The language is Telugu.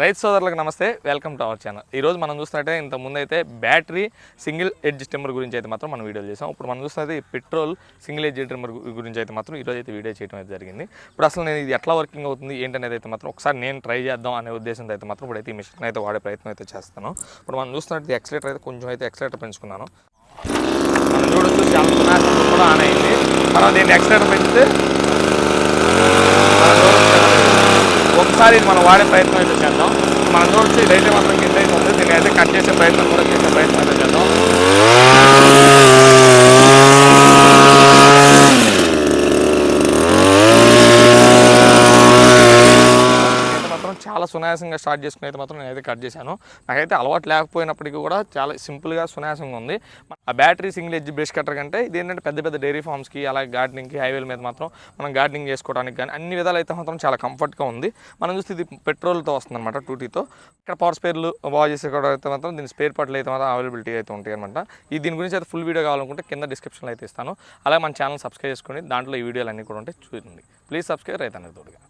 రైతు సోదరులకు నమస్తే వెల్కమ్ టు అవర్ ఛానల్. ఈరోజు మనం చూస్తున్నట్టే ఇంత ముందు అయితే బ్యాటరీ సింగిల్ ఎడ్జ్ ట్రిమ్మర్ గురించి అయితే మాత్రం మనం వీడియో చేసాం. ఇప్పుడు మనం చూస్తున్నది పెట్రోల్ సింగిల్ ఎడ్జ్ ట్రిమ్మర్ గురించి అయితే మాత్రం ఈరోజు అయితే వీడియో చేయడం అయితే జరిగింది. ఇప్పుడు అసలు నేను ఇది ఎట్లా వర్కింగ్ అవుతుంది ఏంటనేది అయితే మాత్రం ఒకసారి నేను ట్రై చేద్దాం అనే ఉద్దేశంతో అయితే మాత్రం ఇప్పుడైతే ఈ మిషన్ అయితే వాడే ప్రయత్నం అయితే చేస్తాను. ఇప్పుడు మనం చూస్తున్నట్టు ఎక్సలేటర్ అయితే కొంచెం అయితే ఎక్సలేటర్ పెంచుకున్నాను. మనం చూడొచ్చు చాలా కూడా ఆన్ అయింది. మనం దీన్ని ఎక్సలేటర్ పెంచితే మనం చూడొచ్చు ఒకసారి ఇది మనం వాడే ప్రయత్నం అయితే చేద్దాం. మనం చూడొచ్చు ఇదైతే మాత్రం కింద అయితే ఉంది దీన్ని అయితే కట్ చేసే ప్రయత్నం కూడా చేసే ప్రయత్నం అయితే చేద్దాం అయితే మాత్రం చాలా సునాయాసంగా స్టార్ట్ చేసుకుని అయితే మాత్రం నేనైతే కట్ చేశాను. నాకైతే అలవాటు లేకపోయినప్పటికీ కూడా చాలా సింపుల్గా సునాయాసంగా ఉంది. ఆ battery single edge brush cutter కంటే ఇది ఏంటంటే పెద్ద పెద్ద డైరీ ఫార్మ్స్కి అలాగే గార్డెనింగ్కి హైవేల మీద మాత్రం మనం గార్డెనింగ్ చేసుకోవడానికి కానీ అన్ని విధాలు అయితే మాత్రం చాలా కంఫర్ట్గా ఉంది. మనం చూస్తే ఇది పెట్రోల్తో వస్తుంది అనమాట టూటీతో ఇక్కడ పవర్ స్పేర్లు బాగా చేసేసుకోవడం అయితే మాత్రం దీని స్పేర్ పార్ట్లు అయితే మాత్రం అవైలబిలిటీ అయితే ఉంటాయి అనమాట ఈ దీని గురించి అయితే ఫుల్ వీడియో కావాలనుకుంటే కింద డిస్క్రిప్షన్లో అయితే ఇస్తాను. అలాగే మన ఛానల్ సబ్స్క్రైబ్ చేసుకొని దాంట్లో ఈ వీడియోలు అన్నీ కూడా ఉంటే చూడండి. ప్లీజ్ సబ్స్క్రైబ్ రైతు అనేది తోడుగా.